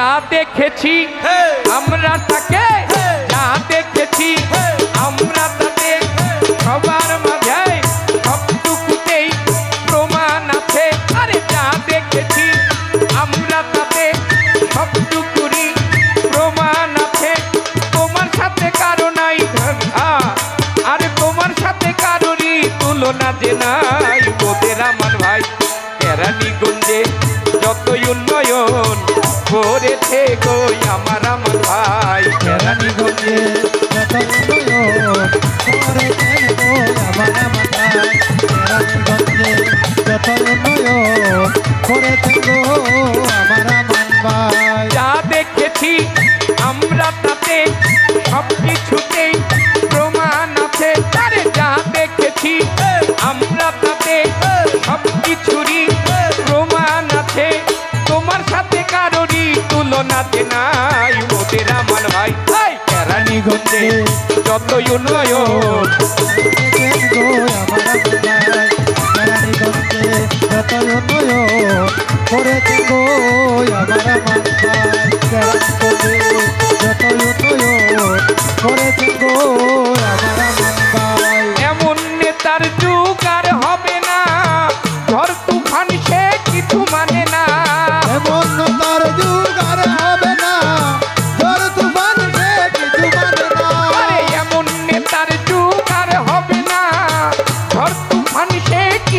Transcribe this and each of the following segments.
যা দেখেছি! আমরা তাকে! যা দেখেছি! আমরা তাতে সব কিছুতেই প্রমাণ আছে। তারে যা দেখেছি, আমরা তাতে সব কিছুরই প্রমাণ আছে। তোমার সাথে কারোরই তুলনাতে নাই ওদের আমার ভাই। কেরানীগঞ্জে যতই উন্নয়ন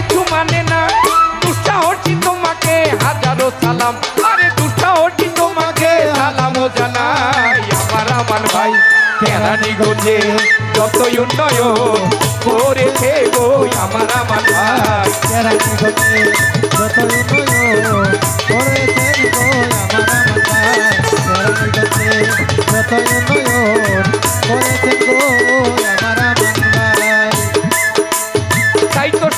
কিছু মানে না। দুটা হচ্ছি তোমাকে, হাজারো সালাম। আরে দুটা হচ্ছি তোমাকে, সালামও জানাই আমার আমার ভাই। কেরানি গোছে যতই উন্নয়ন করেছে গো আমার আমার ভাই। কেরানি গোছে যত উন্নয়ন করেছেন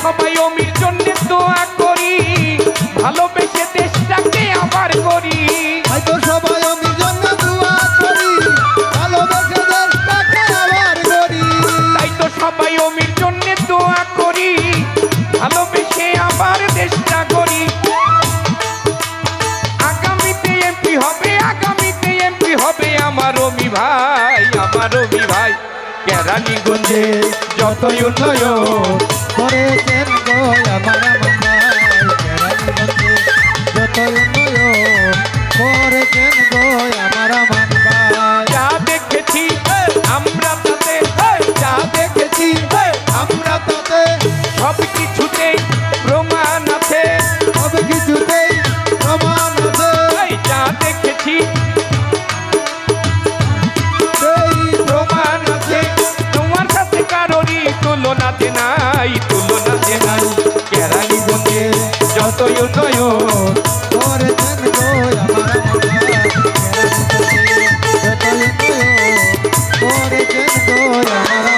সবাই অমির জন্য দোয়া করি। ভালোবেসে দেশটাকে আবার করি। হয়তো সবাই জন্য দোয়া করি। ভালোবেসে দেশটাকে আবার করি। তাই তো সবাই অমির জন্য দোয়া করি। ভালোবেসে আবার দেশটা করি। আগামীতে এমপি হবে আগামীতে এমপি হবে আমার অমি ভাই আমার অমি ভাই। কেরানীগঞ্জে যতই উন্নয়ন করেছেন করেছেন গো আমার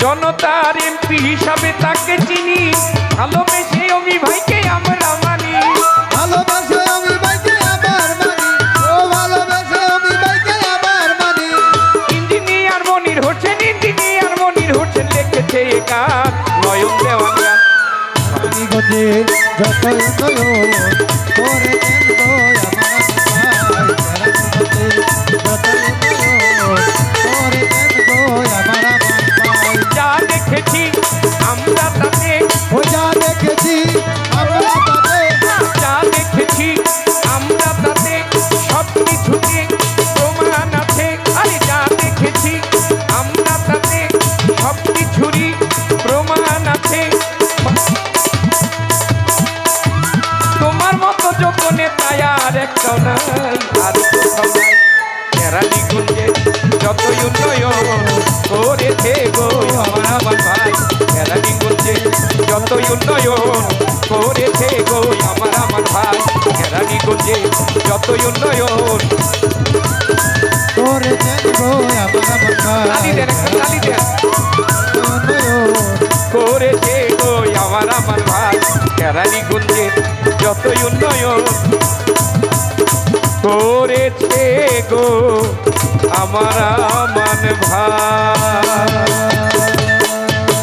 জনতার এমপি হিসাবে তাকে চিনি। ভালোবেসে অমি ভাইকে আমরা মানি। ভালোবেসে আমি বাইকে আবার মানি। ও ভালোবেসে আবার মানি। ইঞ্জিনিয়ার মনির হোসেন ইঞ্জিনিয়ার মনির হোসেন লিখেছে গান। নয়ন আমার যত একটাও নাই আর কোথাও নাই কেরানীগঞ্জে যতই উন্নয়ন করেছে গো আমার আমার ভাই কেরানীগঞ্জে যতই উন্নয়ন করেছে গো আমার আমার ভাই কেরানীগঞ্জে যতই উন্নয়ন করেছেন গো আমার আমার তালি দেন একটা তালি দেন করেছে গো আমার আমার ভাই কেরানি গুঞ্জের যতই উন্নয়ন করেছে গো আমার মান ভাই